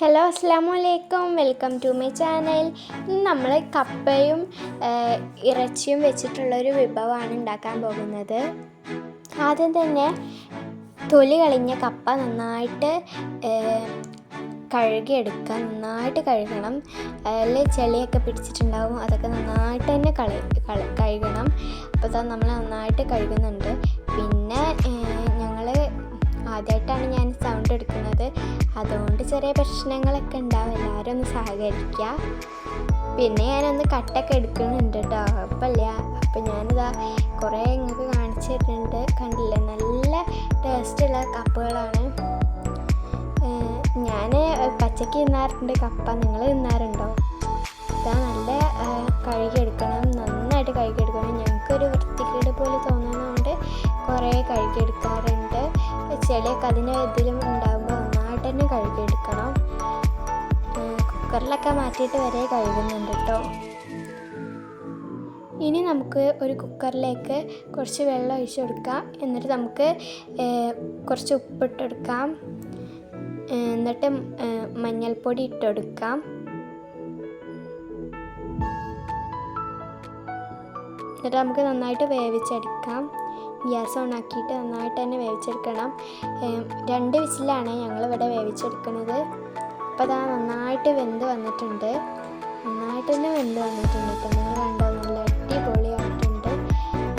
Hello അസ്സാം വലൈക്കും welcome to my channel ഇന്ന് നമ്മൾ കപ്പയും ഇറച്ചിയും വെച്ചിട്ടുള്ളൊരു വിഭവമാണ് ഉണ്ടാക്കാൻ പോകുന്നത്. ആദ്യം തന്നെ തൊലി കളിഞ്ഞ കപ്പ നന്നായിട്ട് കഴുകിയെടുക്കുക. നന്നായിട്ട് കഴുകണം. അതിൽ ചെളിയൊക്കെ പിടിച്ചിട്ടുണ്ടാവും. അതൊക്കെ നന്നായിട്ട് തന്നെ കളി കഴുകണം. അപ്പോൾ നമ്മൾ നന്നായിട്ട് കഴുകുന്നുണ്ട്. പിന്നെ ആദ്യമായിട്ടാണ് ഞാൻ സൗണ്ട് എടുക്കുന്നത്. അതുകൊണ്ട് ചെറിയ പ്രശ്നങ്ങളൊക്കെ ഉണ്ടാവും. എല്ലാവരും ഒന്ന് സഹകരിക്കുക പിന്നെ ഞാനൊന്ന് കട്ടൊക്കെ എടുക്കുന്നുണ്ട് കേട്ടോ കുഴപ്പമില്ല അപ്പം ഞാനിതാ കുറേ നിങ്ങൾക്ക് കാണിച്ചു തരുന്നുണ്ട്. കണ്ടില്ലേ? നല്ല ടേസ്റ്റുള്ള കപ്പുകളാണ്. ഞാൻ പച്ചക്ക് തിന്നാറുണ്ട്. കപ്പ നിങ്ങൾ തിന്നാറുണ്ടോ? ഇതാ നല്ല കഴുകിയെടുക്കണം നന്നായിട്ട് കഴുകിയെടുക്കണം ഞങ്ങൾക്കൊരു വൃത്തികേട് പോലെ തോന്നുന്നതുകൊണ്ട് കുറേ കഴുകിയെടുക്കാറുണ്ട് ചെളിയൊക്കെ അതിന് ഇതിലും ഉണ്ടാകുമ്പോൾ നന്നായിട്ട് തന്നെ കഴുകിയെടുക്കണം കുക്കറിലൊക്കെ മാറ്റിയിട്ട് വരെ കഴുകുന്നുണ്ട് കേട്ടോ ഇനി നമുക്ക് ഒരു കുക്കറിലേക്ക് കുറച്ച് വെള്ളം ഒഴിച്ചു കൊടുക്കാം. എന്നിട്ട് നമുക്ക് കുറച്ച് ഉപ്പിട്ട് കൊടുക്കാം. ഏ, എന്നിട്ട് മഞ്ഞൾപ്പൊടി ഇട്ട് എന്നിട്ട് നമുക്ക് നന്നായിട്ട് വേവിച്ചെടുക്കാം. ഗ്യാസ് ഓൺ ആക്കിയിട്ട് നന്നായിട്ട് തന്നെ വേവിച്ചെടുക്കണം. രണ്ട് വിസിലാണ് ഞങ്ങളിവിടെ വേവിച്ചെടുക്കുന്നത്. അപ്പോൾ അതാ നന്നായിട്ട് വെന്ത് വന്നിട്ടുണ്ട്. നന്നായിട്ട് തന്നെ വെന്ത് വന്നിട്ടുണ്ട് ഇപ്പം. നിങ്ങൾ കണ്ടോ? നല്ല അടിപൊളിയായിട്ടുണ്ട്.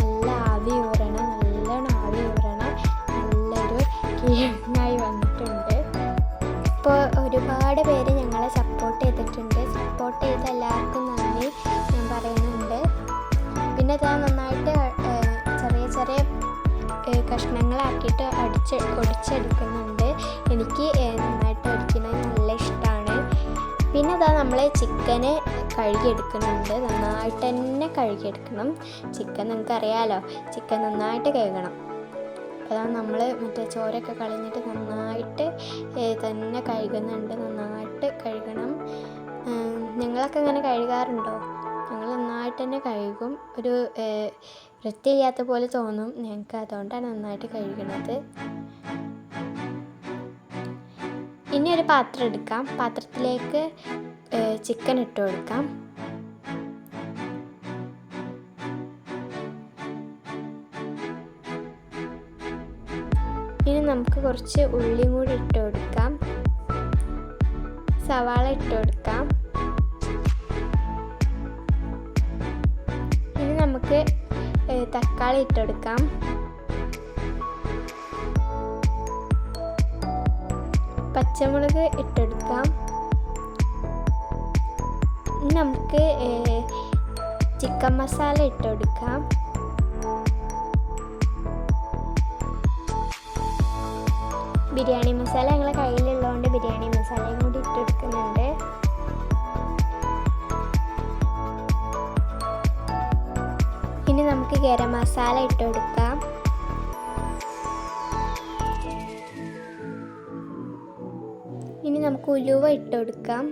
നല്ല ആവി ഊറണം നല്ലോണം ആവി ഊറണം നല്ലൊരു കിഴങ്ങായി വന്നിട്ടുണ്ട്. ഇപ്പോൾ ഒരുപാട് പേര് ഞങ്ങളെ സപ്പോർട്ട് ചെയ്തിട്ടുണ്ട്. സപ്പോർട്ട് ചെയ്ത എല്ലാവർക്കും നന്ദി ഞാൻ പറയുന്നുണ്ട്. പിന്നെ അത് കഷ്ണങ്ങളാക്കിയിട്ട് അടിച്ച് ഒടിച്ചെടുക്കുന്നുണ്ട് എനിക്ക് നന്നായിട്ട് ഒടിക്കുന്നത് നല്ല ഇഷ്ടമാണ് പിന്നെ അതാ നമ്മൾ ചിക്കന് കഴുകിയെടുക്കുന്നുണ്ട്. നന്നായിട്ട് തന്നെ കഴുകിയെടുക്കണം. ചിക്കൻ നിങ്ങൾക്ക് അറിയാലോ ചിക്കൻ നന്നായിട്ട് കഴുകണം. അതാ നമ്മൾ മറ്റേ ചോരൊക്കെ കളഞ്ഞിട്ട് നന്നായിട്ട് തന്നെ കഴുകുന്നുണ്ട്. നന്നായിട്ട് കഴുകണം. നിങ്ങളൊക്കെ അങ്ങനെ കഴുകാറുണ്ടോ? നന്നായിട്ട് തന്നെ കഴുകും. ഒരു വൃത്തിയില്ലാത്ത പോലെ തോന്നും ഞങ്ങൾക്ക് അതുകൊണ്ടാണ് നന്നായിട്ട് കഴുകണത്. ഇനി ഒരു പാത്രം എടുക്കാം. പാത്രത്തിലേക്ക് ചിക്കൻ ഇട്ട് കൊടുക്കാം. ഇനി നമുക്ക് കുറച്ച് ഉള്ളിയും കൂടി ഇട്ട് കൊടുക്കാം. സവാള ഇട്ട് കൊടുക്കാം. നമുക്ക് തക്കാളി ഇട്ടെടുക്കാം. പച്ചമുളക് ഇട്ടെടുക്കാം. ഇനി നമുക്ക് ചിക്കൻ മസാല ഇട്ടെടുക്കാം. ബിരിയാണി മസാല ഞങ്ങളെ കയ്യിലുള്ളതുകൊണ്ട് ബിരിയാണി മസാലയും നമുക്ക് ഗരം മസാല ഇട്ട് കൊടുക്കാം. ഇനി നമുക്ക് ഉലുവ ഇട്ട് കൊടുക്കാം.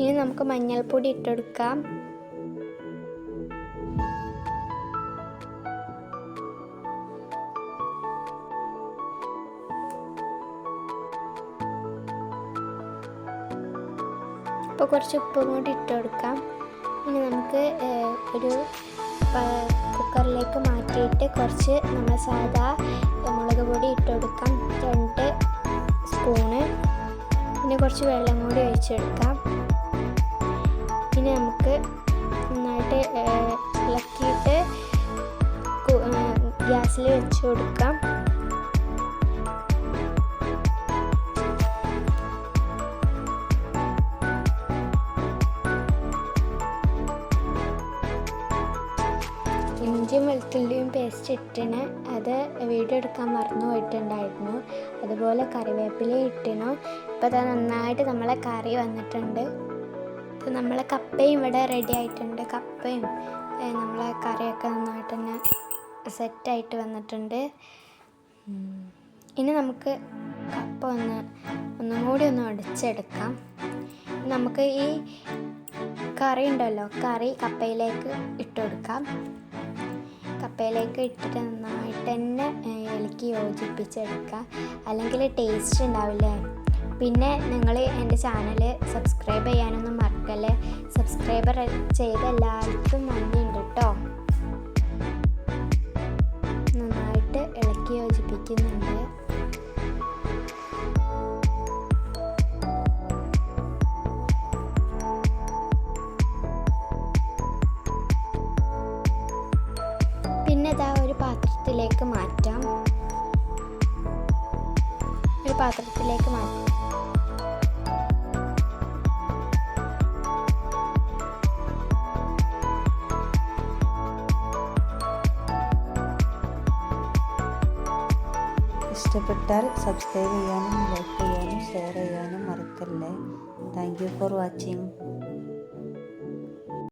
ഇനി നമുക്ക് മഞ്ഞൾപ്പൊടി ഇട്ടെടുക്കാം ഇപ്പോൾ കുറച്ച് ഉപ്പും കൂടി ഇട്ട് കൊടുക്കാം. ഇനി നമുക്ക് ഒരു കുക്കറിലേക്ക് മാറ്റിയിട്ട് കുറച്ച് നമ്മൾ സാധാ മുളക് പൊടി ഇട്ട് കൊടുക്കാം. രണ്ട് സ്പൂണ്. പിന്നെ കുറച്ച് വെള്ളം കൂടി ഒഴിച്ചെടുക്കാം ഇനി നമുക്ക് നന്നായിട്ട് ഇളക്കിയിട്ട് ഗ്യാസിൽ വെച്ച് കൊടുക്കാം. ഇഞ്ചിയും വെളുത്തുള്ളിയും പേസ്റ്റ് ഇട്ടിന്. അത് വീഡിയോ എടുക്കാൻ മറന്നു പോയിട്ടുണ്ടായിരുന്നു. അതുപോലെ കറിവേപ്പില ഇട്ടിനു. ഇപ്പോൾ അത് നന്നായിട്ട് നമ്മളെ കറി വന്നിട്ടുണ്ട്. ഇപ്പോൾ നമ്മളെ കപ്പയും ഇവിടെ റെഡി ആയിട്ടുണ്ട്. കപ്പയും നമ്മളെ കറിയൊക്കെ നന്നായിട്ട് തന്നെ സെറ്റായിട്ട് വന്നിട്ടുണ്ട്. ഇനി നമുക്ക് കപ്പ ഒന്ന് ഒന്നും കൂടി ഒന്ന് ഒടിച്ചെടുക്കാം. നമുക്ക് ഈ കറി ഉണ്ടല്ലോ കറി കപ്പയിലേക്ക് ഇട്ട് കൊടുക്കാം. കപ്പയിലേക്ക് ഇട്ടിട്ട് നന്നായിട്ട് തന്നെ ഇളക്കി യോജിപ്പിച്ചെടുക്കുക. അല്ലെങ്കിൽ ടേസ്റ്റ് ഉണ്ടാവില്ലേ? പിന്നെ നിങ്ങൾ എന്റെ ചാനൽ സബ്സ്ക്രൈബ് ചെയ്യാനൊന്നും മറക്കല്ലേ? സബ്സ്ക്രൈബർ ചെയ്ത എല്ലാവർക്കും പാത്രത്തിലേക്ക് മാറ്റാം. ഒരു പാത്രത്തിലേക്ക് മാറ്റാം. ഇഷ്ടപ്പെട്ടാൽ സബ്സ്ക്രൈബ് ചെയ്യാനും ലൈക്ക് ചെയ്യാനും ഷെയർ ചെയ്യാനും മറക്കല്ലേ. Thank you for watching